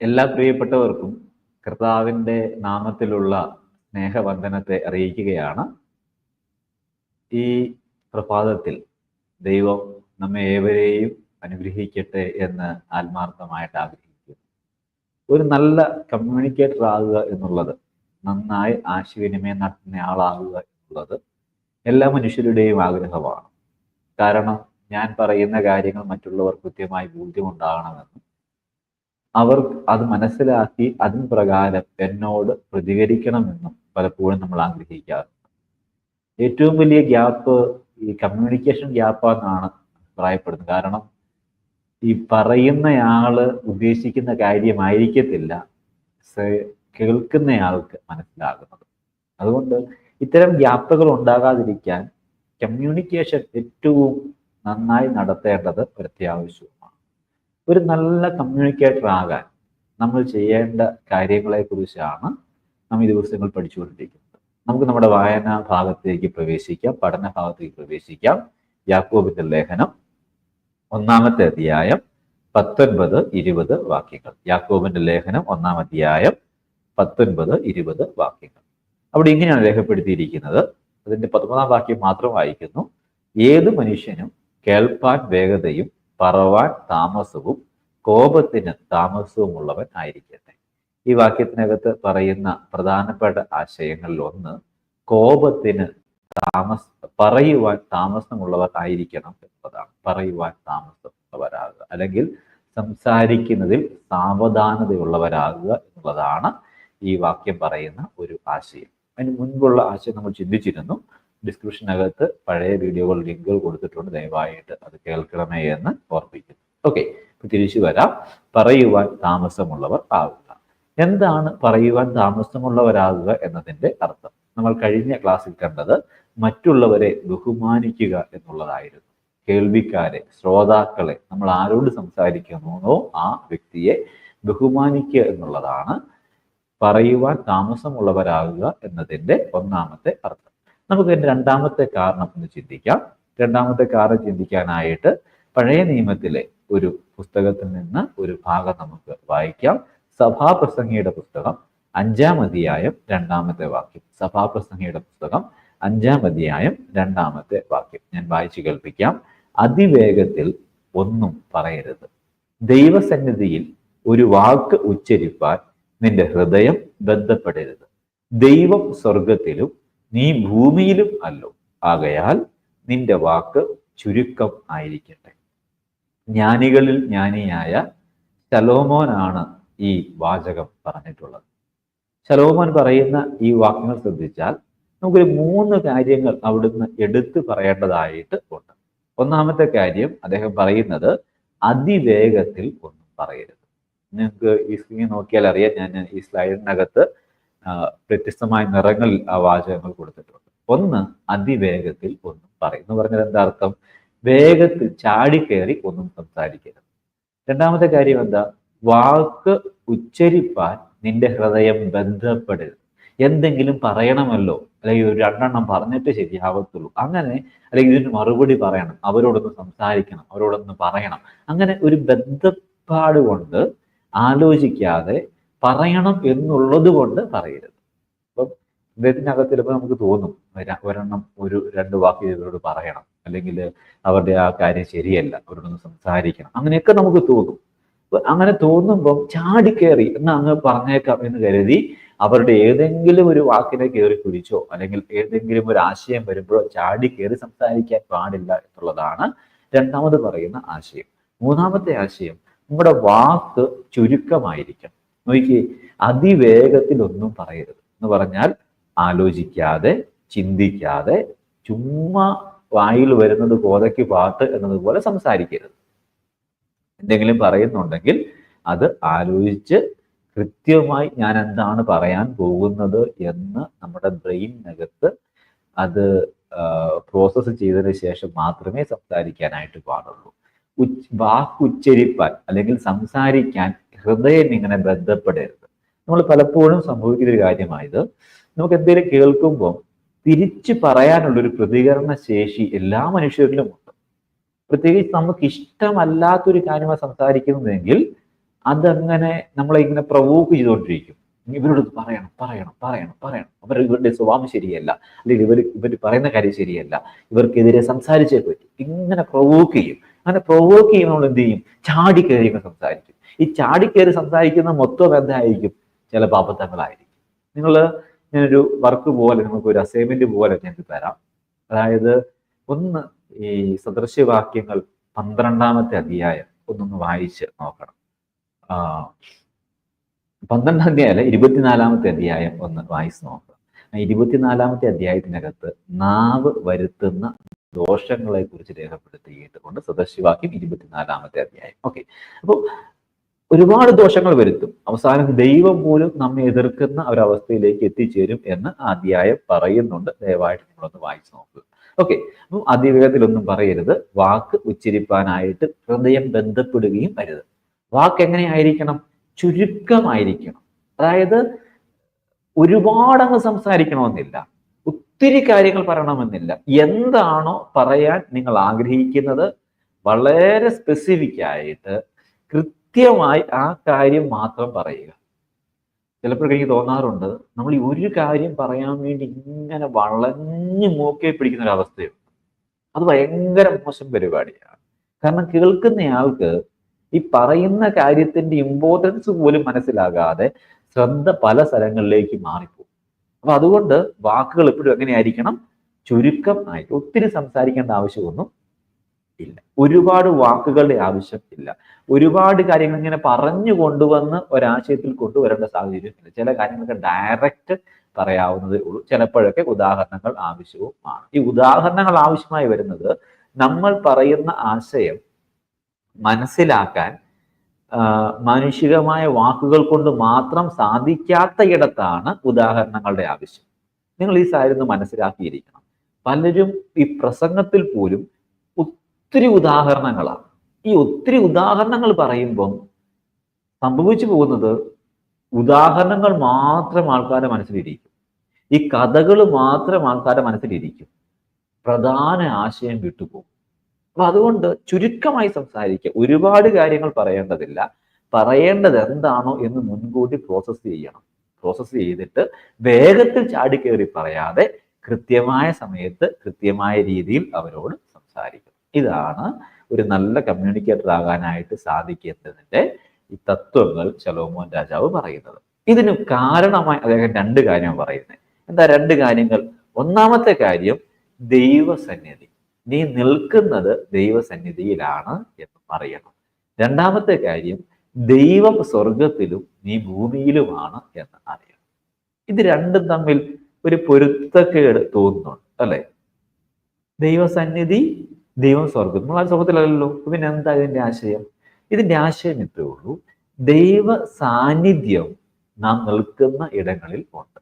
എല്ലാ പ്രിയപ്പെട്ടവർക്കും കർത്താവിന്റെ നാമത്തിലുള്ള സ്നേഹവന്ദനത്തെ അറിയിക്കുകയാണ്. ഈ പ്രഭാതത്തിൽ ദൈവം നമ്മെ ഏവരെയും അനുഗ്രഹിക്കട്ടെ എന്ന് ആത്മാർത്ഥമായിട്ട് ആഗ്രഹിക്കുന്നു. ഒരു നല്ല കമ്മ്യൂണിക്കേറ്റർ ആകുക എന്നുള്ളത് നന്നായി ആശയവിനിമയം നടത്തുന്ന ആളാകുക എന്നുള്ളത് എല്ലാ മനുഷ്യരുടെയും ആഗ്രഹമാണ്. കാരണം ഞാൻ പറയുന്ന കാര്യങ്ങൾ മറ്റുള്ളവർ കൃത്യമായി ബോധ്യമുണ്ടാകണമെന്നും അവർ അത് മനസ്സിലാക്കി അതിന് പ്രകാരം എന്നോട് പ്രതികരിക്കണമെന്നും പലപ്പോഴും നമ്മൾ ആഗ്രഹിക്കാറുണ്ട്. ഏറ്റവും വലിയ ഗ്യാപ്പ് ഈ കമ്മ്യൂണിക്കേഷൻ ഗ്യാപ്പാണെന്നാണ് അഭിപ്രായപ്പെടുന്നത്. കാരണം ഈ പറയുന്നയാൾ ഉദ്ദേശിക്കുന്ന കാര്യമായിരിക്കത്തില്ല. കേൾക്കുന്നയാൾക്ക് മനസ്സിലാകുന്നത്. അതുകൊണ്ട് ഇത്തരം ഗ്യാപ്പുകൾ ഉണ്ടാകാതിരിക്കാൻ കമ്മ്യൂണിക്കേഷൻ ഏറ്റവും നന്നായി നടത്തേണ്ടത് ഒരു ഒരു നല്ല കമ്മ്യൂണിക്കേറ്റർ ആകാൻ നമ്മൾ ചെയ്യേണ്ട കാര്യങ്ങളെക്കുറിച്ചാണ് നമ്മൾ ഈ ദിവസങ്ങൾ പഠിച്ചുകൊണ്ടിരിക്കുന്നത്. നമുക്ക് നമ്മുടെ വായനാ ഭാഗത്തേക്ക് പ്രവേശിക്കാം പഠന ഭാഗത്തേക്ക് പ്രവേശിക്കാം. യാക്കോബിന്റെ ലേഖനം ഒന്നാമത്തെ അധ്യായം പത്തൊൻപത് ഇരുപത് വാക്യങ്ങൾ. യാക്കോബിന്റെ ലേഖനം ഒന്നാം അധ്യായം പത്തൊൻപത് ഇരുപത് വാക്യങ്ങൾ. അവിടെ ഇങ്ങനെയാണ് രേഖപ്പെടുത്തിയിരിക്കുന്നത്. അതിന്റെ പത്തൊമ്പതാം വാക്യം മാത്രം വായിക്കുന്നു. ഏത് മനുഷ്യനും കേൾപ്പാൻ വേഗതയും പറവാൻ താമസവും കോപത്തിന് താമസവുമുള്ളവൻ ആയിരിക്കട്ടെ. ഈ വാക്യത്തിനകത്ത് പറയുന്ന പ്രധാനപ്പെട്ട ആശയങ്ങളിൽ ഒന്ന് കോപത്തിന് താമസ പറയുവാൻ താമസമുള്ളവർ ആയിരിക്കണം എന്നുള്ളതാണ് പറയുവാൻ താമസമുള്ളവരാകുക. അല്ലെങ്കിൽ സംസാരിക്കുന്നതിൽ സാവധാനതയുള്ളവരാകുക എന്നുള്ളതാണ് ഈ വാക്യം പറയുന്ന ഒരു ആശയം. അതിന് മുൻപുള്ള ആശയം നമ്മൾ ചിന്തിച്ചിരുന്നു. ഡിസ്ക്രിപ്ഷനകത്ത് പഴയ വീഡിയോകൾ ലിങ്കുകൾ കൊടുത്തിട്ടുണ്ട്. ദയവായിട്ട് അത് കേൾക്കണമേ എന്ന് ഓർപ്പിക്കുന്നു. ഓക്കെ ഇപ്പൊ തിരിച്ചു വരാം. പറയുവാൻ താമസമുള്ളവർ ആകുക എന്താണ് പറയുവാൻ താമസമുള്ളവരാകുക എന്നതിന്റെ അർത്ഥം? നമ്മൾ കഴിഞ്ഞ ക്ലാസ്സിൽ കണ്ടത് മറ്റുള്ളവരെ ബഹുമാനിക്കുക എന്നുള്ളതായിരുന്നു. കേൾവിക്കാരെ ശ്രോതാക്കളെ നമ്മൾ ആരോട് സംസാരിക്കുന്നോ ആ വ്യക്തിയെ ബഹുമാനിക്കുക എന്നുള്ളതാണ് പറയുവാൻ താമസമുള്ളവരാകുക എന്നതിന്റെ ഒന്നാമത്തെ അർത്ഥം. നമുക്ക് രണ്ടാമത്തെ കാരണം ഒന്ന് ചിന്തിക്കാം. രണ്ടാമത്തെ കാരണം ചിന്തിക്കാനായിട്ട് പഴയ നിയമത്തിലെ ഒരു പുസ്തകത്തിൽ നിന്ന് ഒരു ഭാഗം നമുക്ക് വായിക്കാം. സഭാപ്രസംഗിയുടെ പുസ്തകം അഞ്ചാം അധ്യായം രണ്ടാമത്തെ വാക്യം. സഭാപ്രസംഗിയുടെ പുസ്തകം അഞ്ചാം അധ്യായം രണ്ടാമത്തെ വാക്യം. ഞാൻ വായിച്ചു കേൾപ്പിക്കാം. അതിവേഗത്തിൽ ഒന്നും പറയരുത്. ദൈവസന്നിധിയിൽ ഒരു വാക്ക് ഉച്ചരിപ്പാൻ നിന്റെ ഹൃദയം ബന്ധപ്പെടരുത്. ദൈവം സ്വർഗത്തിലും നീ ഭൂമിയിലും അല്ലോ. ആകയാൽ നിന്റെ വാക്ക് ചുരുക്കം ആയിരിക്കട്ടെ. ജ്ഞാനികളിൽ ജ്ഞാനിയായ ശലോമോനാണ് ഈ വാചകം പറഞ്ഞിട്ടുള്ളത്. ശലോമോൻ പറയുന്ന ഈ വാക്യങ്ങൾ ശ്രദ്ധിച്ചാൽ നമുക്കൊരു മൂന്ന് കാര്യങ്ങൾ അവിടുന്ന് എടുത്തു പറയേണ്ടതായിട്ട് ഉണ്ട്. ഒന്നാമത്തെ കാര്യം അദ്ദേഹം പറയുന്നത് അതിവേഗത്തിൽ ഒന്നും പറയരുത്. നിങ്ങൾക്ക് ഈ സ്ക്രീൻ നോക്കിയാൽ അറിയാം ഞാൻ ഈ സ്ലൈഡിനകത്ത് വ്യത്യസ്തമായ നിറങ്ങളിൽ ആ വാചകങ്ങൾ കൊടുത്തിട്ടുണ്ട്. ഒന്ന് അതിവേഗത്തിൽ ഒന്നും പറയും. എന്ന് പറഞ്ഞത് എന്താ അർത്ഥം? വേഗത്തിൽ ചാടിക്കയറി ഒന്നും സംസാരിക്കരുത്. രണ്ടാമത്തെ കാര്യം എന്താ? വാക്ക് ഉച്ചരിപ്പാൻ നിന്റെ ഹൃദയം ബന്ധപ്പെടരുത്. എന്തെങ്കിലും പറയണമല്ലോ അല്ലെങ്കിൽ ഒരു രണ്ടെണ്ണം പറഞ്ഞിട്ട് ശരിയാവത്തുള്ളൂ. അങ്ങനെ അല്ലെങ്കിൽ ഇതിന് മറുപടി പറയണം. അവരോടൊന്ന് സംസാരിക്കണം അവരോടൊന്ന് പറയണം. അങ്ങനെ ഒരു ബന്ധപ്പാട് കൊണ്ട് ആലോചിക്കാതെ പറയണം എന്നുള്ളത് കൊണ്ട് പറയരുത്. അപ്പം ഇദ്ദേഹത്തിനകത്ത് ചിലപ്പോൾ നമുക്ക് തോന്നും ഒരെണ്ണം ഒരു രണ്ട് വാക്ക് ഇവരോട് പറയണം. അല്ലെങ്കിൽ അവരുടെ ആ കാര്യം ശരിയല്ല അവരോടൊന്ന് സംസാരിക്കണം. അങ്ങനെയൊക്കെ നമുക്ക് തോന്നും. അങ്ങനെ തോന്നുമ്പം ചാടിക്കേറി എന്ന് അങ്ങ് പറഞ്ഞേക്കാം എന്ന് കരുതി അവരുടെ ഏതെങ്കിലും ഒരു വാക്കിനെ കയറി കുടിച്ചോ അല്ലെങ്കിൽ ഏതെങ്കിലും ഒരു ആശയം വരുമ്പോഴോ ചാടി കയറി സംസാരിക്കാൻ പാടില്ല എന്നുള്ളതാണ് രണ്ടാമത് പറയുന്ന ആശയം. മൂന്നാമത്തെ ആശയം നമ്മുടെ വാക്ക് ചുരുക്കമായിരിക്കണം. നോക്കിയേ അതിവേഗത്തിൽ ഒന്നും പറയരുത്. എന്ന് പറഞ്ഞാൽ ആലോചിക്കാതെ ചിന്തിക്കാതെ ചുമ്മാ വായിൽ വരുന്നത് കോതയ്ക്ക് പാട്ട് എന്നതുപോലെ സംസാരിക്കരുത്. എന്തെങ്കിലും പറയുന്നുണ്ടെങ്കിൽ അത് ആലോചിച്ച് കൃത്യമായി ഞാൻ എന്താണ് പറയാൻ പോകുന്നത് എന്ന് നമ്മുടെ ബ്രെയിനകത്ത് അത് പ്രോസസ്സ് ചെയ്തതിന് ശേഷം മാത്രമേ സംസാരിക്കാനായിട്ട് പാടുള്ളൂ. ഉച്ച് വാക്കുച്ചരിപ്പാൻ അല്ലെങ്കിൽ സംസാരിക്കാൻ ഹൃദയം ഇങ്ങനെ ബന്ധപ്പെടരുത്. നമ്മൾ പലപ്പോഴും സംഭവിക്കുന്ന ഒരു കാര്യമായത് നമുക്ക് എന്തെങ്കിലും കേൾക്കുമ്പോൾ തിരിച്ചു പറയാനുള്ളൊരു പ്രതികരണ ശേഷി എല്ലാ മനുഷ്യരിലും ഉണ്ട്. പ്രത്യേകിച്ച് നമുക്ക് ഇഷ്ടമല്ലാത്തൊരു കാര്യമാണ് സംസാരിക്കുന്നതെങ്കിൽ അതങ്ങനെ നമ്മളെ ഇങ്ങനെ പ്രവോക്ക് ചെയ്തുകൊണ്ടിരിക്കും. ഇവരോട് പറയണം പറയണം പറയണം പറയണം. അവർ ഇവരുടെ സ്വഭാവം ശരിയല്ല. അല്ലെങ്കിൽ ഇവർ ഇവർ പറയുന്ന കാര്യം ശരിയല്ല. ഇവർക്കെതിരെ സംസാരിച്ചേ പറ്റും. ഇങ്ങനെ പ്രവോക്ക് ചെയ്യും. അങ്ങനെ പ്രവോക്ക് ചെയ്യുമ്പോൾ നമ്മൾ എന്ത് ചെയ്യും? ചാടി കയറി സംസാരിക്കും. ഈ ചാടി കയറി സംസാരിക്കുന്ന മൊത്തം എന്തായിരിക്കും? ചില പാപത്തങ്ങളായിരിക്കും. നിങ്ങൾ ഞാനൊരു വർക്ക് പോലെ നിങ്ങൾക്ക് ഒരു അസൈൻമെന്റ് പോലെ ഞാൻ തരാം. അതായത് ഒന്ന് ഈ സദൃശ്യവാക്യങ്ങൾ പന്ത്രണ്ടാമത്തെ അധ്യായം ഒന്നൊന്ന് വായിച്ച് നോക്കണം. പന്ത്രണ്ടാം അധ്യായം അല്ല ഇരുപത്തിനാലാമത്തെ അധ്യായം ഒന്ന് വായിച്ച് നോക്കുക ഇരുപത്തിനാലാമത്തെ അധ്യായത്തിനകത്ത് നാവ് വരുത്തുന്ന ദോഷങ്ങളെ കുറിച്ച് രേഖപ്പെടുത്തിയിട്ട് കൊണ്ട് സദസ്യവാക്യം ഇരുപത്തിനാലാമത്തെ അധ്യായം. ഓക്കെ. അപ്പോൾ ഒരുപാട് ദോഷങ്ങൾ വരുത്തും. അവസാനം ദൈവം പോലും നമ്മെ എതിർക്കുന്ന ഒരവസ്ഥയിലേക്ക് എത്തിച്ചേരും എന്ന് അധ്യായം പറയുന്നുണ്ട്. ദയവായിട്ട് നിങ്ങളൊന്ന് വായിച്ചു നോക്കുക ഓക്കെ. അപ്പം അതിവേഗത്തിലൊന്നും പറയരുത്. വാക്ക് ഉച്ചരിപ്പാനായിട്ട് ഹൃദയം ബന്ധപ്പെടുകയും വരുത് വാക്ക് എങ്ങനെയായിരിക്കണം? ചുരുക്കമായിരിക്കണം. അതായത് ഒരുപാടങ്ങ് സംസാരിക്കണമെന്നില്ല. ഒത്തിരി കാര്യങ്ങൾ പറയണമെന്നില്ല. എന്താണോ പറയാൻ നിങ്ങൾ ആഗ്രഹിക്കുന്നത് വളരെ സ്പെസിഫിക് ആയിട്ട് കൃത്യമായി ആ കാര്യം മാത്രം പറയുക. ചിലപ്പോഴൊക്കെ എനിക്ക് തോന്നാറുണ്ട് നമ്മൾ ഈ ഒരു കാര്യം പറയാൻ വേണ്ടി ഇങ്ങനെ വളഞ്ഞു മൂക്കെ പിടിക്കുന്ന ഒരു അവസ്ഥയുണ്ട് അത് ഭയങ്കര മോശം പരിപാടിയാണ്. കാരണം കേൾക്കുന്നയാൾക്ക് ഈ പറയുന്ന കാര്യത്തിന്റെ ഇമ്പോർട്ടൻസ് പോലും മനസ്സിലാകാതെ ശ്രദ്ധ പല സ്ഥലങ്ങളിലേക്ക് മാറിപ്പോകും. അപ്പൊ അതുകൊണ്ട് വാക്കുകൾ എപ്പോഴും എങ്ങനെയായിരിക്കണം? ചുരുക്കം ആയിട്ട് ഒത്തിരി സംസാരിക്കേണ്ട ആവശ്യമൊന്നും ഇല്ല. ഒരുപാട് വാക്കുകളുടെ ആവശ്യമില്ല ഒരുപാട് കാര്യങ്ങൾ ഇങ്ങനെ പറഞ്ഞു കൊണ്ടുവന്ന് ഒരാശയത്തിൽ കൊണ്ടുവരേണ്ട സാഹചര്യമില്ല ചില കാര്യങ്ങളൊക്കെ ഡയറക്റ്റ് പറയാവുന്നതേ ഉള്ളൂ. ചിലപ്പോഴൊക്കെ ഉദാഹരണങ്ങൾ ആവശ്യവുമാണ് ഈ ഉദാഹരണങ്ങൾ ആവശ്യമായി വരുന്നത് നമ്മൾ പറയുന്ന ആശയം മനസ്സിലാക്കാൻ മാനുഷികമായ വാക്കുകൾ കൊണ്ട് മാത്രം സാധിക്കാത്ത ഇടത്താണ് ഉദാഹരണങ്ങളുടെ ആവശ്യം. നിങ്ങൾ ഈ സാരിന്ന് മനസ്സിലാക്കിയിരിക്കണം. പലരും ഈ പ്രസംഗത്തിൽ പോലും ഒത്തിരി ഉദാഹരണങ്ങളാണ്. ഈ ഒത്തിരി ഉദാഹരണങ്ങൾ പറയുമ്പം സംഭവിച്ചു പോകുന്നത് ഉദാഹരണങ്ങൾ മാത്രം ആൾക്കാരുടെ മനസ്സിലിരിക്കും. ഈ കഥകൾ മാത്രം ആൾക്കാരുടെ മനസ്സിലിരിക്കും. പ്രധാന ആശയം വിട്ടുപോകും. അപ്പൊ അതുകൊണ്ട് ചുരുക്കമായി സംസാരിക്കുക. ഒരുപാട് കാര്യങ്ങൾ പറയേണ്ടതില്ല. പറയേണ്ടത് എന്താണോ എന്ന് മുൻകൂട്ടി പ്രോസസ്സ് ചെയ്യണം. പ്രോസസ്സ് ചെയ്തിട്ട് വേഗത്തിൽ ചാടിക്കേറി പറയാതെ കൃത്യമായ സമയത്ത് കൃത്യമായ രീതിയിൽ അവരോട് സംസാരിക്കും ഇതാണ് ഒരു നല്ല കമ്മ്യൂണിക്കേറ്റർ ആകാനായിട്ട് സാധിക്കുന്നതിന്റെ ഈ തത്വങ്ങൾ ശലോമോൻ രാജാവ് പറയുന്നത്. ഇതിന് കാരണമായി അദ്ദേഹം രണ്ട് കാര്യം പറയുന്നത്. എന്താ രണ്ട് കാര്യങ്ങൾ? ഒന്നാമത്തെ കാര്യം ദൈവസന്നിധി. നീ നിൽക്കുന്നത് ദൈവസന്നിധിയിലാണ് എന്ന് പറയണം. രണ്ടാമത്തെ കാര്യം ദൈവം സ്വർഗത്തിലും നീ ഭൂമിയിലുമാണ് എന്ന് അറിയണം. ഇത് രണ്ടും തമ്മിൽ ഒരു പൊരുത്തക്കേട് തോന്നുന്നുണ്ട് അല്ലെ? ദൈവസന്നിധി ദൈവം സ്വർഗം നമ്മൾ ആ സ്വർഗത്തിലല്ലല്ലോ പിന്നെ എന്താ ഇതിന്റെ ആശയം? ഇതിന്റെ ആശയം ഇത്രേ ഉള്ളൂ. ദൈവ സാന്നിധ്യം നാം നിൽക്കുന്ന ഇടങ്ങളിൽ ഉണ്ട്.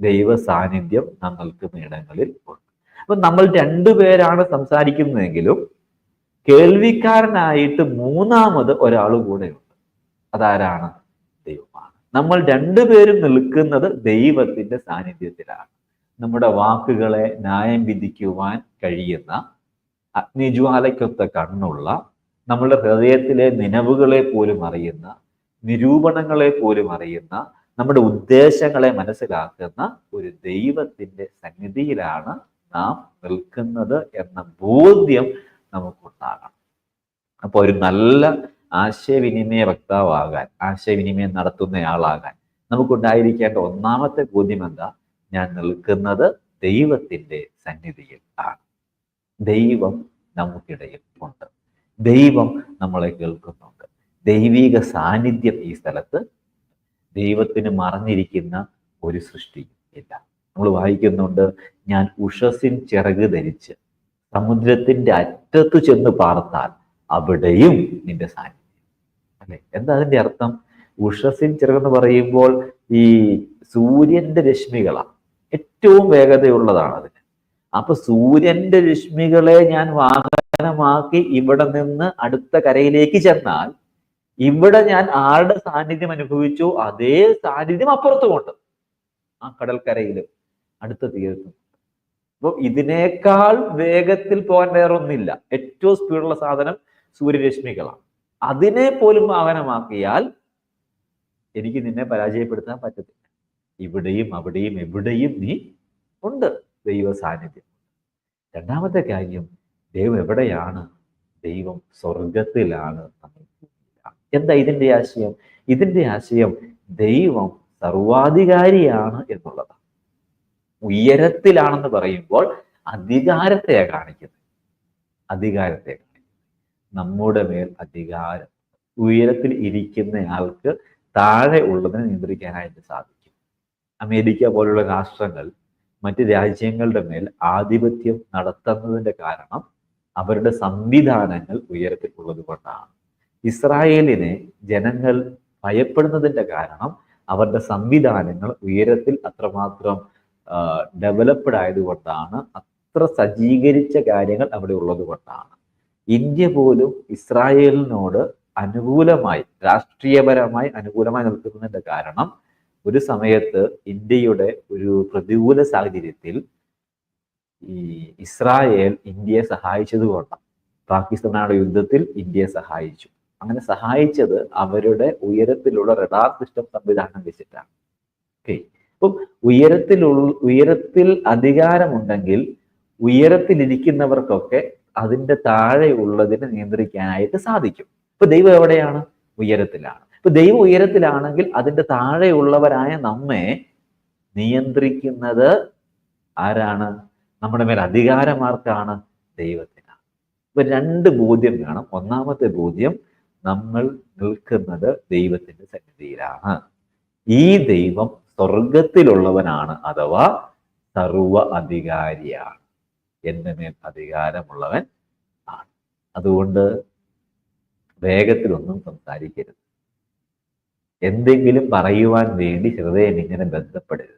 ദൈവ സാന്നിധ്യം നാം നിൽക്കുന്ന ഇടങ്ങളിൽ ഉണ്ട്. അപ്പൊ നമ്മൾ രണ്ടുപേരാണ് സംസാരിക്കുന്നതെങ്കിലും കേൾവിക്കാരനായിട്ട് മൂന്നാമത് ഒരാൾ ഉണ്ട്. അതാരാണ്? ദൈവമാണ്. നമ്മൾ രണ്ടുപേരും നിൽക്കുന്നത് ദൈവത്തിന്റെ സാന്നിധ്യത്തിലാണ്. നമ്മുടെ വാക്കുകളെ ന്യായം വിധിക്കുവാൻ കഴിയുന്ന അഗ്നിജ്വാലയ്ക്കൊത്ത കണ്ണുള്ള നമ്മുടെ ഹൃദയത്തിലെ നിലവുകളെ പോലും അറിയുന്ന നിരൂപണങ്ങളെ പോലും അറിയുന്ന നമ്മുടെ ഉദ്ദേശങ്ങളെ മനസ്സിലാക്കുന്ന ഒരു ദൈവത്തിന്റെ സന്നിധിയിലാണ് നാം നിൽക്കുന്നത് എന്ന ബോധ്യം നമുക്കുണ്ടാകണം. അപ്പോൾ ഒരു നല്ല ആശയവിനിമയ വക്താവാകാൻ ആശയവിനിമയം നടത്തുന്നയാളാകാൻ നമുക്കുണ്ടായിരിക്കേണ്ട ഒന്നാമത്തെ ബോധ്യം എന്താ? ഞാൻ നിൽക്കുന്നത് ദൈവത്തിന്റെ സന്നിധിയിൽ ആണ്. ദൈവം നമുക്കിടയിൽ ഉണ്ട്. ദൈവം നമ്മളെ കേൾക്കുന്നുണ്ട്. ദൈവിക സാന്നിധ്യം ഈ സ്ഥലത്ത് ദൈവത്തിന് മറഞ്ഞിരിക്കുന്ന ഒരു സൃഷ്ടിയും ഇല്ല. നമ്മൾ വായിക്കുന്നുണ്ട് ഞാൻ ഉഷസിൻ ചിറക് ധരിച്ച് സമുദ്രത്തിന്റെ അറ്റത്ത് ചെന്ന് പാർത്താൽ അവിടെയും നിന്റെ സാന്നിധ്യം. അല്ലെ? എന്താ അതിന്റെ അർത്ഥം? ഉഷസിൻ ചിറക് എന്ന് പറയുമ്പോൾ ഈ സൂര്യന്റെ രശ്മികളാണ്. ഏറ്റവും വേഗതയുള്ളതാണ് അപ്പൊ സൂര്യന്റെ രശ്മികളെ ഞാൻ വാഹനമാക്കി ഇവിടെ നിന്ന് അടുത്ത കരയിലേക്ക് ചെന്നാൽ ഇവിടെ ഞാൻ ആരുടെ സാന്നിധ്യം അനുഭവിച്ചു? അതേ സാന്നിധ്യം അപ്പുറത്തുമുണ്ട്. ആ കടൽക്കരയിലും അടുത്ത തീരത്തും. അപ്പൊ ഇതിനേക്കാൾ വേഗത്തിൽ പോകാൻ വേറെ ഒന്നില്ല ഏറ്റവും സ്പീഡുള്ള സാധനം സൂര്യരശ്മികളാണ്. അതിനെ പോലും വാഹനമാക്കിയാൽ എനിക്ക് നിന്നെ പരാജയപ്പെടുത്താൻ പറ്റത്തില്ല. ഇവിടെയും അവിടെയും എവിടെയും നീ ഉണ്ട്. ദൈവ സാന്നിധ്യം രണ്ടാമത്തെ കാര്യം ദൈവം എവിടെയാണ്? ദൈവം സ്വർഗത്തിലാണ്. എന്താ ഇതിന്റെ ആശയം? ഇതിന്റെ ആശയം ദൈവം സർവാധികാരിയാണ് എന്നുള്ളതാണ്. ഉയരത്തിലാണെന്ന് പറയുമ്പോൾ അധികാരത്തെയാ കാണിക്കുന്നത്. അധികാരത്തെ നമ്മുടെ മേൽ അധികാരം. ഉയരത്തിൽ ഇരിക്കുന്ന ആൾക്ക് താഴെ ഉള്ളതിനെ നിയന്ത്രിക്കാനായിട്ട് സാധിക്കും. അമേരിക്ക പോലുള്ള രാഷ്ട്രങ്ങൾ മറ്റ് രാജ്യങ്ങളുടെ മേൽ ആധിപത്യം നടത്തുന്നതിന്റെ കാരണം അവരുടെ സംവിധാനങ്ങൾ ഉയരത്തിലുള്ളത് കൊണ്ടാണ്. ഇസ്രായേലിനെ ജനങ്ങൾ ഭയപ്പെടുന്നതിന്റെ കാരണം അവരുടെ സംവിധാനങ്ങൾ ഉയരത്തിൽ അത്രമാത്രം ഡെവലപ്ഡ് ആയതുകൊണ്ടാണ് അത്ര സജ്ജീകരിച്ച കാര്യങ്ങൾ അവിടെ ഉള്ളത് കൊണ്ടാണ്. ഇന്ത്യ പോലും ഇസ്രായേലിനോട് അനുകൂലമായി രാഷ്ട്രീയപരമായി അനുകൂലമായി നിൽക്കുന്നതിന്റെ കാരണം ഒരു സമയത്ത് ഇന്ത്യയുടെ ഒരു പ്രതികൂല സാഹചര്യത്തിൽ ഈ ഇസ്രായേൽ ഇന്ത്യയെ സഹായിച്ചത് കൊണ്ടാണ്. പാകിസ്ഥാനോട് യുദ്ധത്തിൽ ഇന്ത്യയെ സഹായിച്ചു. അങ്ങനെ സഹായിച്ചത് അവരുടെ ഉയരത്തിലുള്ള റഡാർ സിസ്റ്റം സംവിധാനം വെച്ചിട്ടാണ്. ഓക്കെ അപ്പം ഉയരത്തിലുള്ള ഉയരത്തിൽ അധികാരമുണ്ടെങ്കിൽ ഉയരത്തിലിരിക്കുന്നവർക്കൊക്കെ അതിന്റെ താഴെ ഉള്ളതിനെ നിയന്ത്രിക്കാനായിട്ട് സാധിക്കും. ഇപ്പൊ ദൈവം എവിടെയാണ്? ഉയരത്തിലാണ്. ഇപ്പൊ ദൈവം ഉയരത്തിലാണെങ്കിൽ അതിന്റെ താഴെയുള്ളവരായ നമ്മെ നിയന്ത്രിക്കുന്നത് ആരാണ്? നമ്മുടെ മേൽ അധികാരമാർക്കാണ് ദൈവത്തിനാണ് ഇപ്പൊ രണ്ട് ബോധ്യം വേണം. ഒന്നാമത്തെ ബോധ്യം നമ്മൾ നിൽക്കുന്നത് ദൈവത്തിന്റെ സന്നിധിയിലാണ്. ഈ ദൈവം സ്വർഗത്തിലുള്ളവനാണ് അഥവാ സർവ അധികാരിയാണ്. എന്റെ മേൽ അധികാരമുള്ളവൻ ആണ്. അതുകൊണ്ട് വേഗത്തിലൊന്നും സംസാരിക്കരുത്. എന്തെങ്കിലും പറയുവാൻ വേണ്ടി ഹൃദയം ഇങ്ങനെ ബന്ധപ്പെടരുത്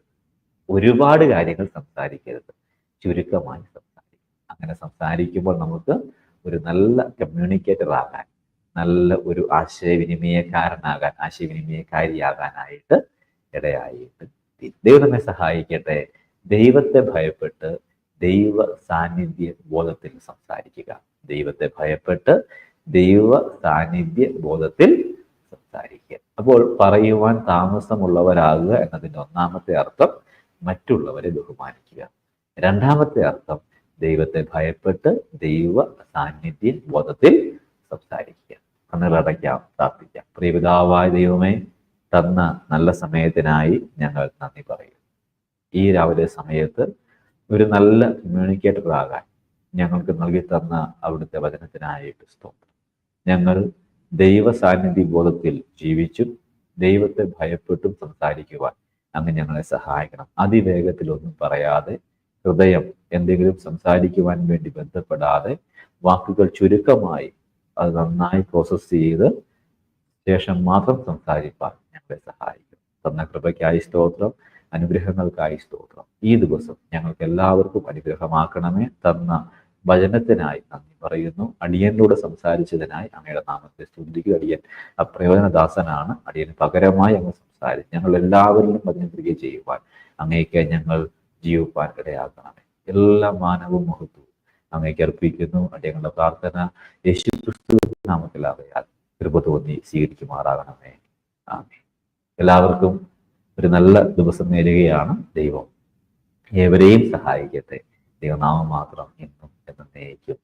ഒരുപാട് കാര്യങ്ങൾ സംസാരിക്കരുത്. ചുരുക്കമായി സംസാരിക്കും. അങ്ങനെ സംസാരിക്കുമ്പോൾ നമുക്ക് ഒരു നല്ല കമ്മ്യൂണിക്കേറ്റർ ആകാൻ നല്ല ഒരു ആശയവിനിമയക്കാരനാകാൻ ആശയവിനിമയക്കാരിയാകാനായിട്ട് ഇടയായിട്ട് ദൈവമെ സഹായിക്കട്ടെ. ദൈവത്തെ ഭയപ്പെട്ട് ദൈവ സാന്നിധ്യ ബോധത്തിൽ സംസാരിക്കുക. ദൈവത്തെ ഭയപ്പെട്ട് ദൈവ സാന്നിധ്യ ബോധത്തിൽ സംസാരിക്കുക അപ്പോൾ പറയുവാൻ താമസമുള്ളവരാകുക എന്നതിന്റെ ഒന്നാമത്തെ അർത്ഥം മറ്റുള്ളവരെ ബഹുമാനിക്കുക. രണ്ടാമത്തെ അർത്ഥം ദൈവത്തെ ഭയപ്പെട്ട് ദൈവ സാന്നിധ്യ ബോധത്തിൽ സംസാരിക്കുക. കണ്ണുകളടയ്ക്കാം പ്രാർത്ഥിക്കാം. പ്രിയപിതാവായ ദൈവമേ തന്ന നല്ല സമയത്തിനായി ഞങ്ങൾ നന്ദി പറയും ഈ രാവിലെ സമയത്ത് ഒരു നല്ല കമ്മ്യൂണിക്കേറ്റർ ആകാൻ ഞങ്ങൾക്ക് നൽകി തന്ന അവിടുത്തെ വചനത്തിനായിട്ട് സ്തോത്രം. ഞങ്ങൾ ദൈവ സാന്നിധ്യ ബോധത്തിൽ ജീവിച്ചും ദൈവത്തെ ഭയപ്പെട്ടും സംസാരിക്കുവാൻ അങ്ങ് ഞങ്ങളെ സഹായിക്കണം. അതിവേഗത്തിലൊന്നും പറയാതെ ഹൃദയം എന്തെങ്കിലും സംസാരിക്കുവാൻ വേണ്ടി ബന്ധപ്പെടാതെ വാക്കുകൾ ചുരുക്കമായി അത് നന്നായി പ്രോസസ്സ് ചെയ്ത് ശേഷം മാത്രം സംസാരിപ്പാൻ ഞങ്ങളെ സഹായിക്കും. തന്ന കൃപയ്ക്കായി സ്തോത്രം അനുഗ്രഹങ്ങൾക്കായി സ്തോത്രം. ഈ ദിവസം ഞങ്ങൾക്ക് എല്ലാവർക്കും അനുഗ്രഹമാക്കണമേ. തന്ന വചനത്തിനായി നന്ദി പറയുന്നു. അടിയനിലൂടെ സംസാരിച്ചതിനായി അങ്ങയുടെ നാമത്തെ സ്തുതിക്കുക. അടിയൻ അപ്രയോജനദാസനാണ്. അടിയന് പകരമായി അങ്ങ് സംസാരിച്ചു ഞങ്ങൾ എല്ലാവരിലും അതിനെ ചെയ്യുവാൻ അങ്ങേക്ക് ഞങ്ങൾ ജീവിപ്പാൻ ഇടയാക്കണമേ എല്ലാ മാനവും മഹത്വവും അങ്ങേക്ക് അർപ്പിക്കുന്നു. അടിയങ്ങളുടെ പ്രാർത്ഥന യേശു ക്രിസ്തു നാമത്തിൽ അറിയാൽ കൃപ തോന്നി സ്വീകരിക്കുമാറാകണമേ. എല്ലാവർക്കും ഒരു നല്ല ദിവസം നേരുകയാണ്. ദൈവം ഏവരെയും സഹായിക്കട്ടെ. ദൈവനാമം മാത്രം ഇന്നും എന്നേക്കും